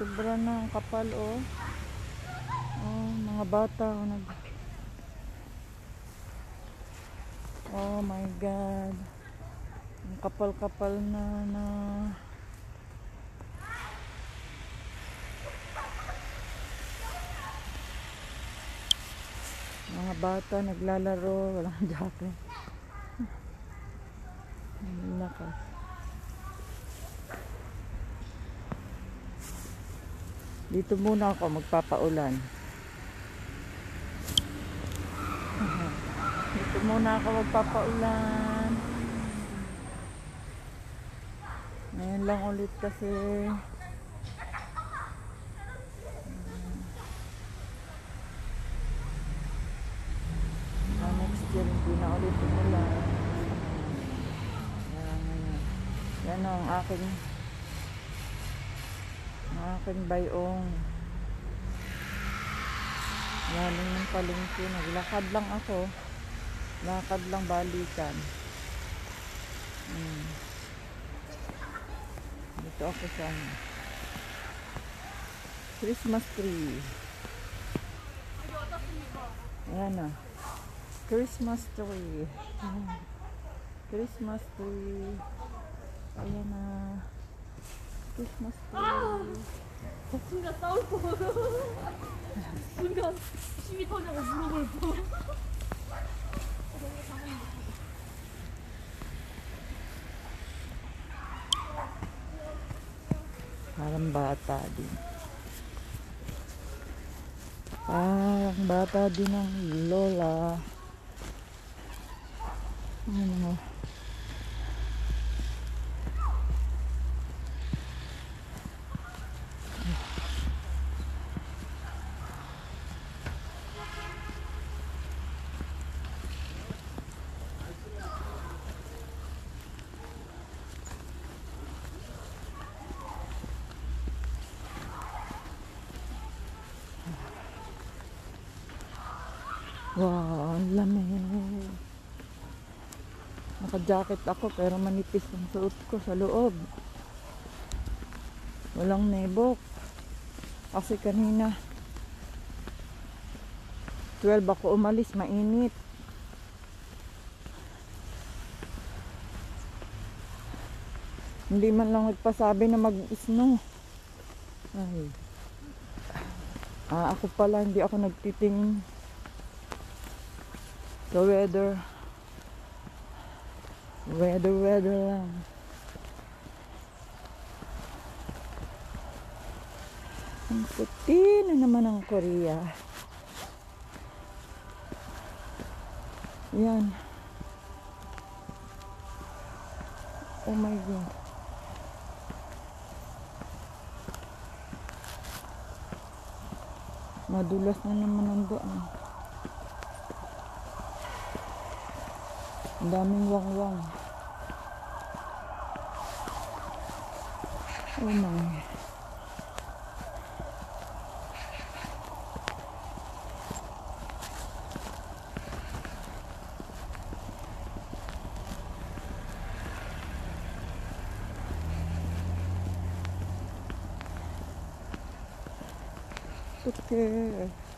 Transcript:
Sobra na ang kapal oh. Oh, mga bata oh, nag Oh my god. Ang kapal-kapal na na mga bata naglalaro, walang jacket. Ang. Dito muna ako magpapaulan. Dito muna ako magpapaulan. Ngayon lang ulit kasi Ah, year hindi na ulit umulan. Yan ang aking aking bayong. Galing ng palengke. Naglakad lang ako. Lakad lang balikan. Hmm. Dito ako sa ano, Christmas tree. Ayan na. Christmas tree. Ayan. Christmas tree. Ayan na. Christmas tree. 순간 싸울 뻔. 순간 심이 터져서 무릎을 꿇어. Parang bata din. Parang bata din ang lola. Ano? Wow, ang lamig. Naka-jacket ako pero manipis ang suot ko sa loob. Walang nebok. Kasi kanina 12 ako umalis, mainit. Hindi man lang nagpasabi na mag-snow. Ay. Ah, ako pala, hindi ako nagtitingin The weather. Weather, weather lang. Ang puti na naman ang Korea. Yan. Oh my God. Madulas na naman ang daan. Daming wangwang. My. Okay.